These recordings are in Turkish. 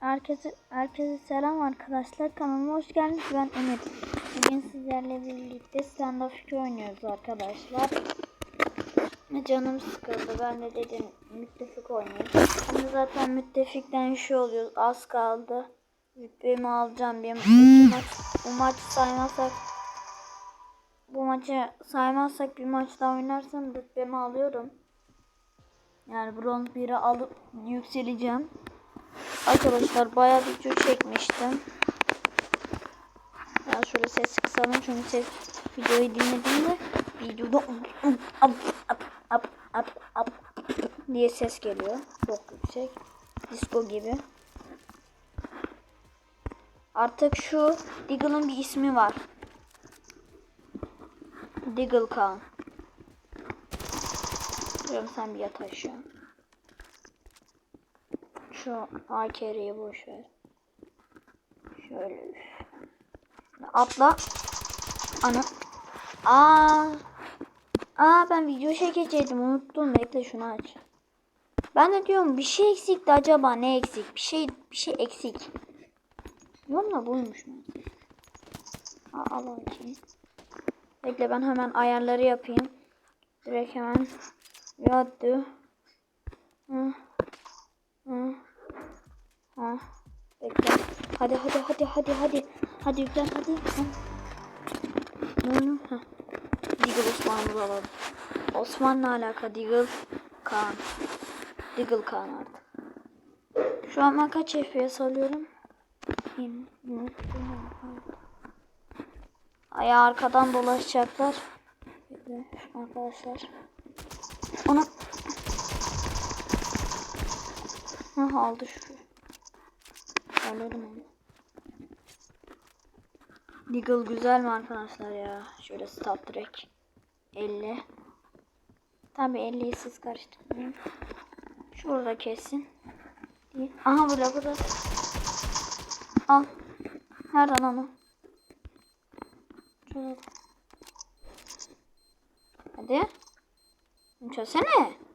Herkese, herkese selam arkadaşlar. Kanalıma hoş geldiniz. Ben Emir. Bugün sizlerle birlikte stand up 2 oynuyoruz arkadaşlar. Canım sıkıldı. Ben de dedim müttefik oynayayım. Şimdi zaten müttefikten şu oluyor. Az kaldı. Rütbemi alacağım. Bir maç, bu maçı saymazsak bu maçı saymazsak bir maç daha oynarsam rütbemi alıyorum. Yani bronz 1'e alıp yükseleceğim. Arkadaşlar bayağı video çekmiştim. Ya şöyle ses kısalım çünkü ses videoyu dinlediğimde videoda up up up up up diye ses geliyor. Çok yüksek. Disco gibi. Artık şu Diggle'ın bir ismi var. Diggle Khan. Diyorum sen bir yat aşağı. Şu AKR'yi boş ver. Şöyle. Atla. Ana. Aa. Aa ben video çekecektim unuttum. Bekle şunu aç. Ben de diyorum bir şey eksikti acaba ne eksik? Bir şey bir şey eksik. Diyorum da buymuş mu? Aa, al bakayım. Bekle ben hemen ayarları yapayım. Direkt hemen yattı. Hı. Hı. Ha. Bekle. Hadi hadi hadi hadi hadi. Hadi yüklen hadi. Ha. Ne? Ha. Diggle Osman'ı alalım. Osman'la alaka Diggle Kaan. Diggle Kaan artık. Şu an ben kaç FPS alıyorum? Ay arkadan dolaşacaklar. Arkadaşlar. Ona Ha aldı şu. Alıyorum onu. Deagle güzel mi arkadaşlar ya? Şöyle Star Trek 50. Tabi 50'yi siz karıştırmayın. Şurada kesin. Aha burada burada. Al. Nereden onu? Şurada. Hadi. Çözsene.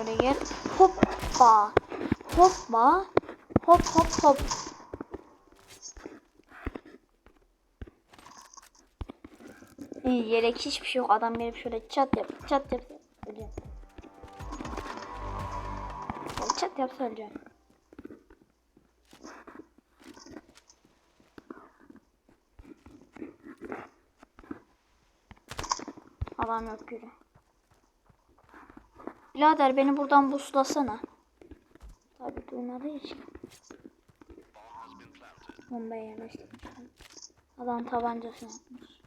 Şöyle gel. Hoppa. Hoppa. Hop hop hop. İyi yelek hiçbir şey yok. Adam gelip şöyle çat yap. Çat yap. Öleceğim. Çat yapsa öleceğim. Adam yok yürü. Birader beni buradan buslasana. Tabi duymadığı için. Bombayı yerleştirmiş. Adam tabancasını atmış.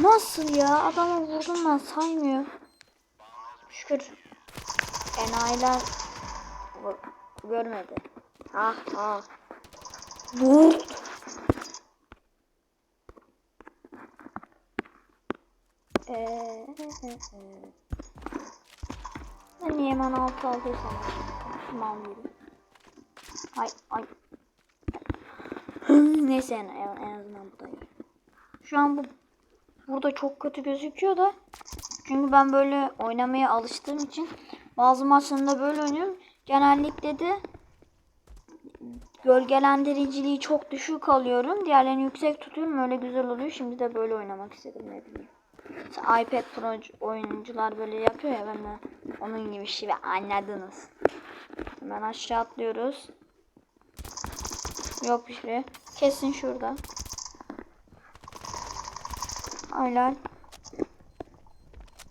Nasıl ya? Adamı vurdum ben saymıyor. Şükür. Enayiler görmedi. Ah ah. Vur. Ee. Ben niye hemen altı aldıysam tamam yürü. Ay ay. Neyse en, en azından bu da iyi. Şu an bu burada çok kötü gözüküyor da çünkü ben böyle oynamaya alıştığım için bazı maçlarında böyle oynuyorum. Genellikle de gölgelendiriciliği çok düşük alıyorum. Diğerlerini yüksek tutuyorum. Öyle güzel oluyor. Şimdi de böyle oynamak istedim ne bileyim. Mesela iPad Pro oyuncular böyle yapıyor ya ben de onun gibi şey anladınız. Hemen aşağı atlıyoruz. Yok bir şey. Kesin şurada. Aynen.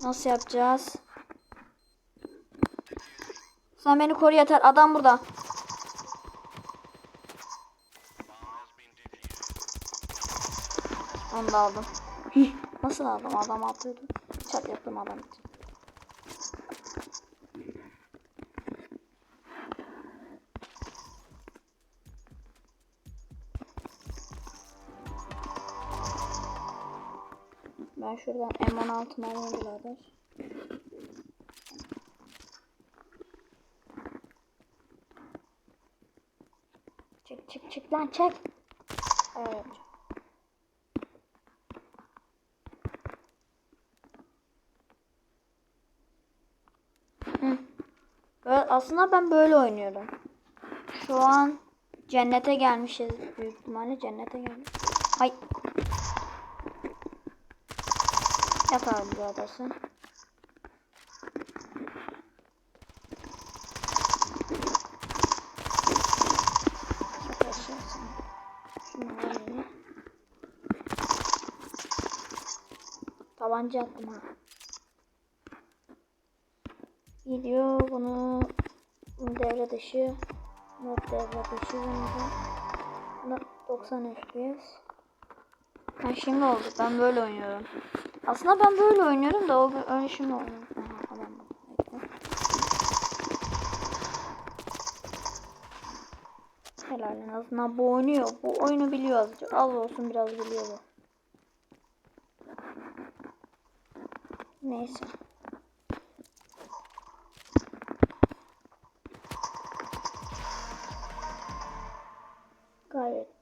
Nasıl yapacağız? Sen beni koru yeter. Adam burada. Onu da aldım. Nasıl aldım? Adam atıyordu. Çat yaptım adam için. ben şuradan M16 mermi birader. Çık çık çık lan çek. Evet. Hı. Böyle, aslında ben böyle oynuyorum. Şu an cennete gelmişiz büyük ihtimalle cennete gelmişiz. Hay Abi bu adası. Tabanca attım ha. Video bunu devre dışı not devre dışı bunu da Buna 90 FPS Ha şimdi oldu ben böyle oynuyorum aslında ben böyle oynuyorum da o öyle şimdi oynuyorum. Helal en azından bu oynuyor bu oyunu biliyor azıcık az olsun biraz biliyor bu Neyse. Gayet.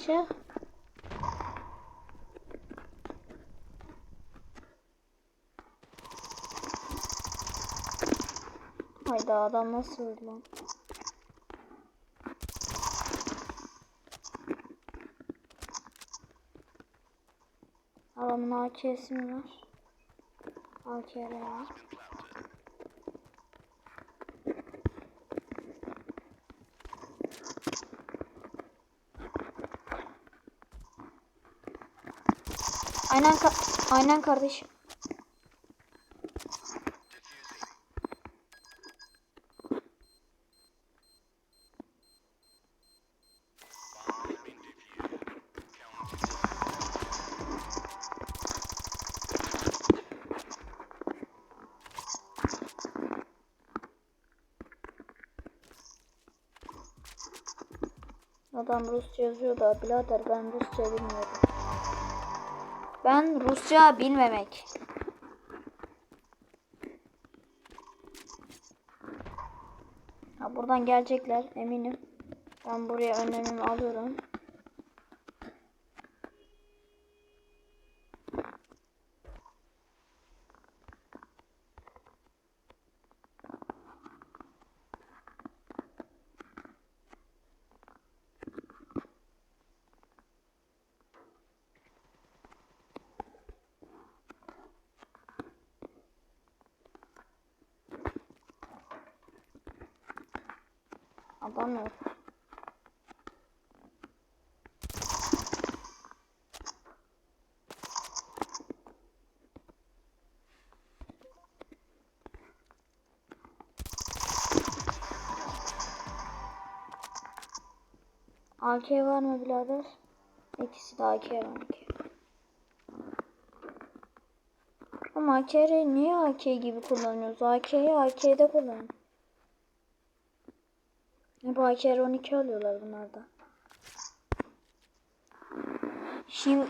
Açık. Hayda adam nasıl öldü lan? Adamın AK'si mi var? AK'ler var. Aynen ka aynen kardeşim. Adam Rusça yazıyor da birader ben Rusça bilmiyorum. Ben Rusça bilmemek. Ha, buradan gelecekler eminim. Ben buraya önlemimi alıyorum. Adam yok. AK var mı birader? İkisi de AK var AK. Ama AK'yi niye AK gibi kullanıyoruz? AK'yi AK'de kullan. Ne bu AKR 12 alıyorlar bunlarda. Şimdi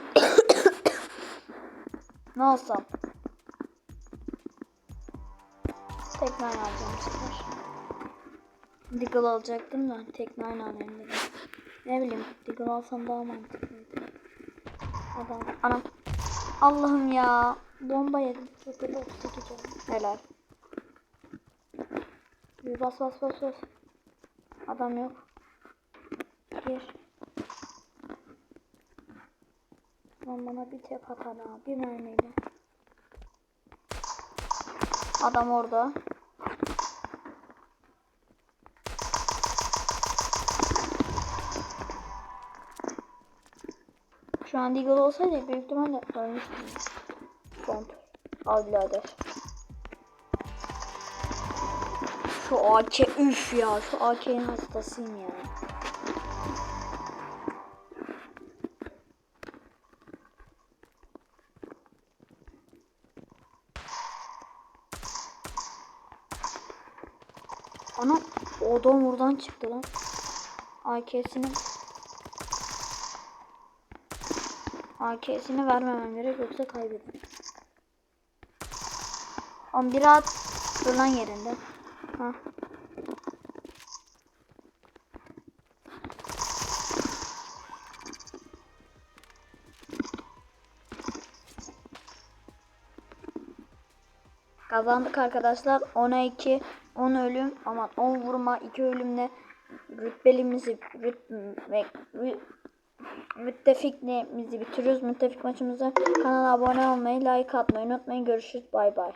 ne alsam? Tek nine alacağım bu sefer. Deagle alacaktım da tek nine alayım dedim. Ne bileyim Deagle alsam daha mantıklıydı. Adam anam. Allah'ım ya. Bomba yedim. Çok kötü 38 oldu. Helal. Bir bas bas bas bas. Adam yok. Gir. Lan bana bir tek atar ha. Bir mermiyle. Adam orada. Şu an Deagle olsaydı büyük ihtimalle ölmüştüm. Pomp. Al birader. Şu AK üf ya. Şu AK'nin hastasıyım ya. Ana odam buradan çıktı lan. AK'sini AK'sini vermemem gerek yoksa kaybederim. On bir at dur lan yerinde. Ha. Kazandık arkadaşlar. 10'a 2, 10 ölüm ama 10 vurma, 2 ölümle rütbelimizi rüt, müttefikliğimizi bitiriyoruz. Müttefik maçımızı kanala abone olmayı, like atmayı unutmayın. Görüşürüz. Bay bay.